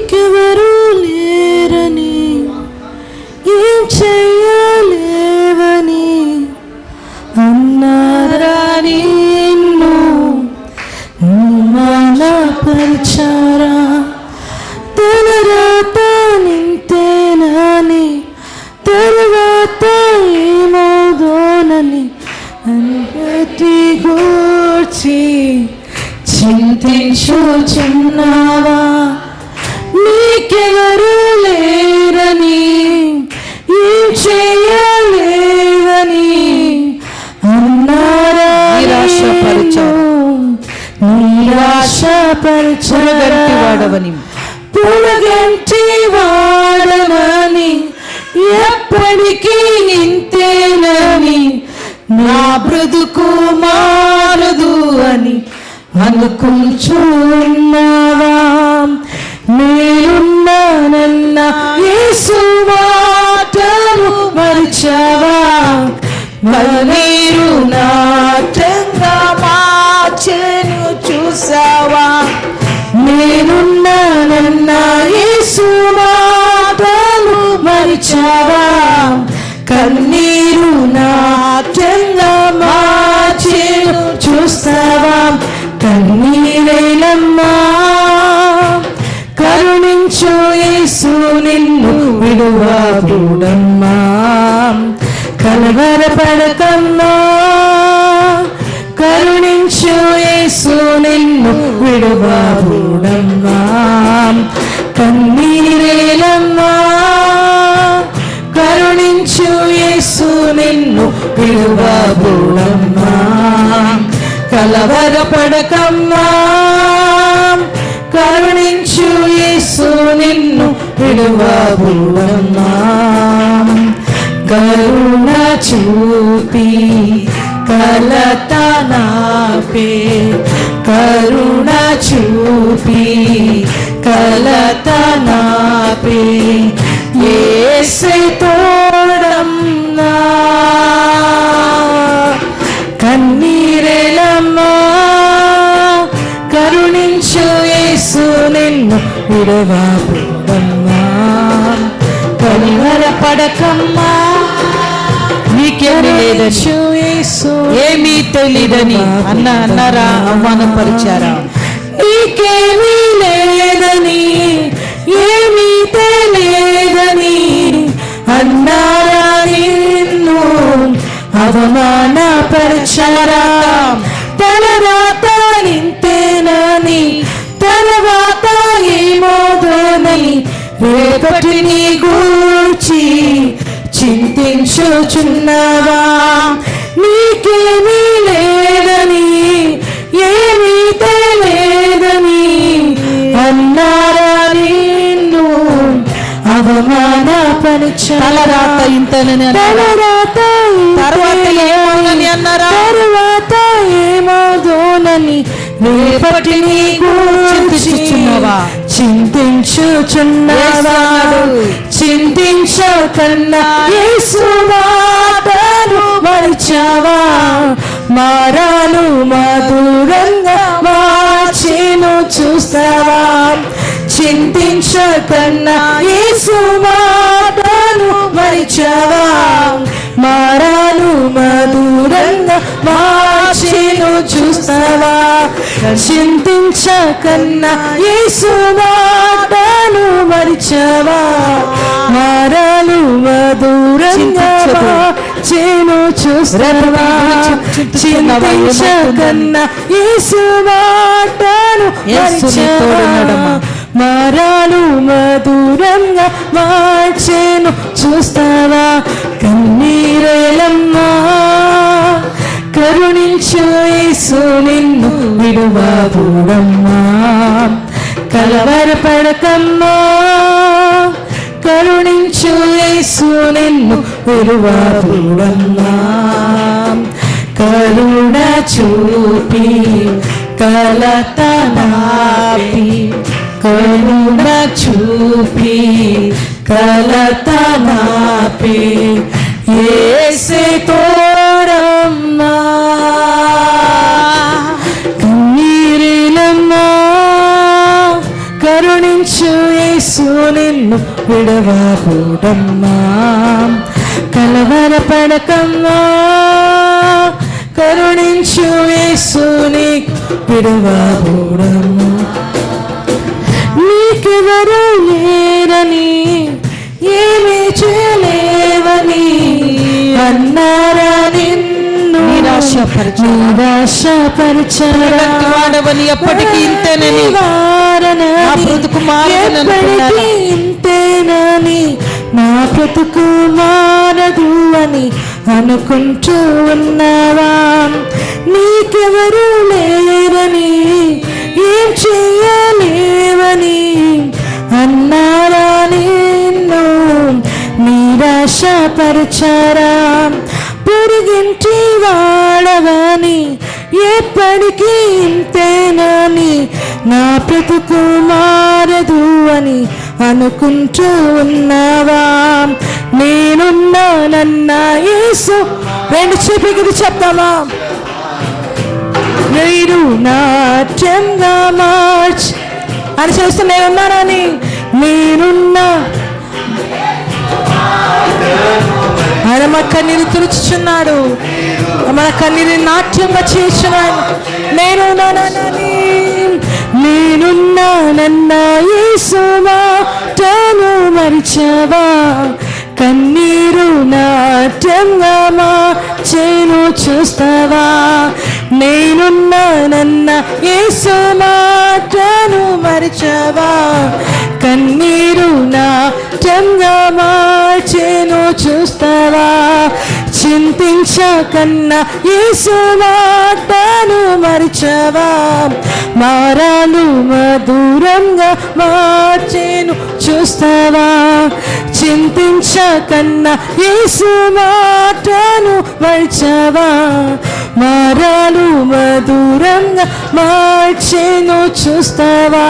నీకెవరు లేరని ఏం చెయ్యలేవని అన్నారని నిన్ను. మానపరిచారా? తన రాత నింతేనని తర్వాత ఏమోదోనని అంతటి గూర్చి చింతించుచున్నావా నిరాశపరిచారు వాడవని పులగంటి వాడమని ఎప్పటికీ నింతేనని నా బ్రతుకు మారదు అని అనుకుంటున్నావా నేనున్నానన్న యేసు మాటలు మరిచావా మీరు నాటంగా మార్చను చూసావా నిన్ను విడువాడమ్మా కలవరపడకమ్మా కరుణించు యేసు నిన్ను విడువాడమ్మా కన్నీరేలమ్మా కరుణించు యేసు నిన్ను విడువాడమ్మా కలవరపడకమ్మా కరుణించు యేసు నిన్ను కరుణ చూపి కలత నాపే విడవాడమ్మా కనివర పడకమ్మా నీకేమీ లేదని ఏమీ తెలియదని అన్న అన్నారా అవమానపరిచారా? నీకేమీ లేదని ఏమీ తెలియదని అన్నారా నిన్ను అవమానపరచారా? చింతించుచున్నావా నీకేమీ లేదని ఏమీ తెలియదని అన్నారా నిన్ను ఇంతనని అన్నారా? తలరాత తర్వాత ఏమోనని అన్నారా? తర్వాత ఏమోదోనని రేపటిని చింతించుచున్నావా? చింతించుచున్నావా యేసన్నాడు. చింతించకన్నా యేసు మరిచావా? మారాను మధురంగా మార్చేను చూస్తావా? చింతించకన్నా యేసు మరిచావా? మారాను మధురంగా మార్చేను చూస్తావా? చింతించకన్నా యేసు మాటను మరిచావా మారాను మధురంగా చేను చూస్తావా చింతించకన్నా యేసు మాటను యేసు నీ మరిచావా తోడున్నాడమ్మా. మారాను మధురంగా మార్చేను చూస్తావా కన్నీరేలమ్మా కరుణించు యేసు నిన్ను విడువాబుడమ్మా కలవరపడకమ్మా కరుణించు యేసు నిన్ను విడువాబుడమ్మా కరుణ చూపి కలత నాపి కరుణ చూపి కలత నాపి ఏసే తోడమ్మా. కన్నీరిలమ్మా కరుణించు యేసు నిన్ను విడవకూడమ్మా కలవరపడకమ్మా. కరుణించు యేసుని విడవకూడమ్మా నీకెవరు లేరని ఏమీ చేయలేవని అన్నారా నిన్ను. వాడవని ఎప్పటికీ ఇంతేనని. నా బ్రతుకు మారదని అనుకున్నారా? నా బ్రతుకు మారదు అని అనుకుంటూ ఉన్నావా నీకెవరు లేరని ఏం చేయలేవని అన్నారా నిన్ను నిరాశపరచారా పొరిగింటి వాడవని ఎప్పటికీ ఇంతేనని నా బ్రతుకు మారదు అని అనుకుంటూ ఉన్నావా. నేనున్నానన్న యేసు. రెండు చేపికి చెప్తామా మీరు నాట్యంగా మార్చ్. అని చేస్తూ నేనున్నానని నేనున్నా. ఆయన మా కన్నీరు తుడుచుచున్నాడు. మన కన్నీరు నాట్యంగా చేస్తున్నాను నేను నానని నేనున్నానన్న యేసు మాటను మరిచావా? కన్నీరు నాట్యంగా చేను చూస్తావా? నేనున్నానన్న యేసు మాటను మరిచావా? కన్నీరు నాట్యంగా చేను చూస్తావా? చింతించకన్నా యేసు మరిచవా? మారాలు మధురంగా మార్చేను చూస్తావా? చింతించకన్నా యేసు మాటను మరిచావా? మారాలు మధురంగా మార్చేను చూస్తావా?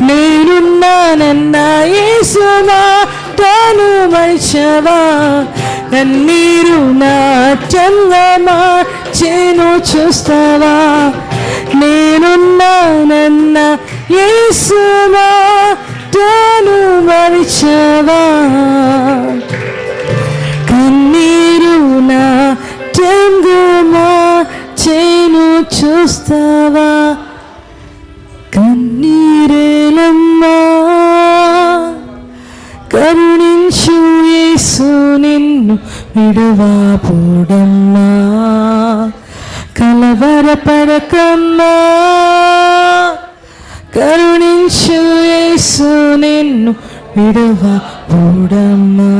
నేనున్నానన్నా యేసు మాటను మరిచావా? కన్నీరు నాట్యంగా మార్చేను చూస్తావా? నేనున్నానన్న యేసు మాటను మరిచావా? విడవాపోడమ్మా కలవరపడకమ్మా. కరుణించు యేసు నిన్ను విడవాపోడమ్మా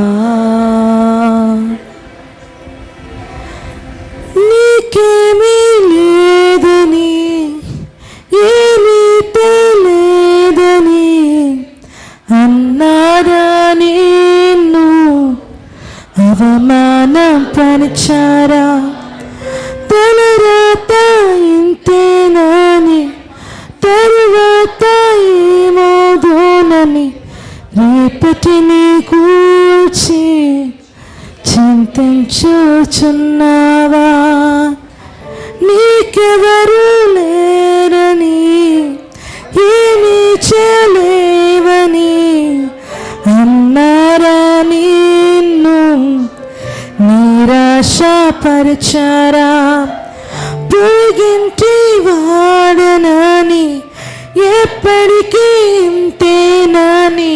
చారా తలరాత ఇంతేనాని తరువాత ఏమోదోనని రేపటిని కూర్చి చింతించుచున్నావా? నీకెవరు లేరని ఏమీ చేయలే నిరాశపరచారా పొగింటి వాడనని ఎప్పటికీ ఇంతేనని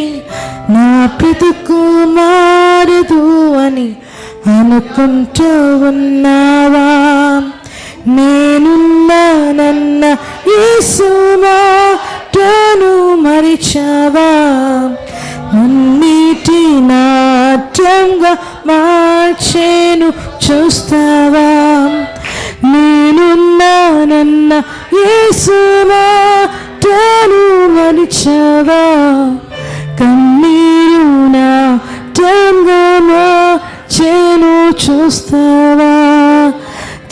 నా బ్రతుకు మారదు అని అనుకుంటూ ఉన్నావా? నేనున్నానన్న యేసు మాటను మరిచావా? అన్నిటి నాట్యంగా మార్చేను చూస్తావా? నేనున్నానన్న యేసువా మాటను మరిచావా కన్నీరు టాంగమా చేను చూస్తావా?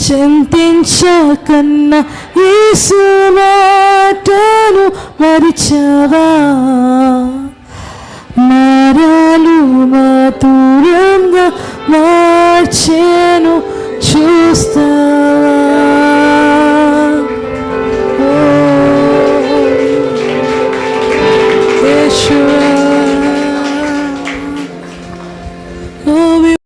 చింతించకన్నా యేసు మాటను మరిచావా మారాలు మాతురంగా మార్చేను చూస్తావా?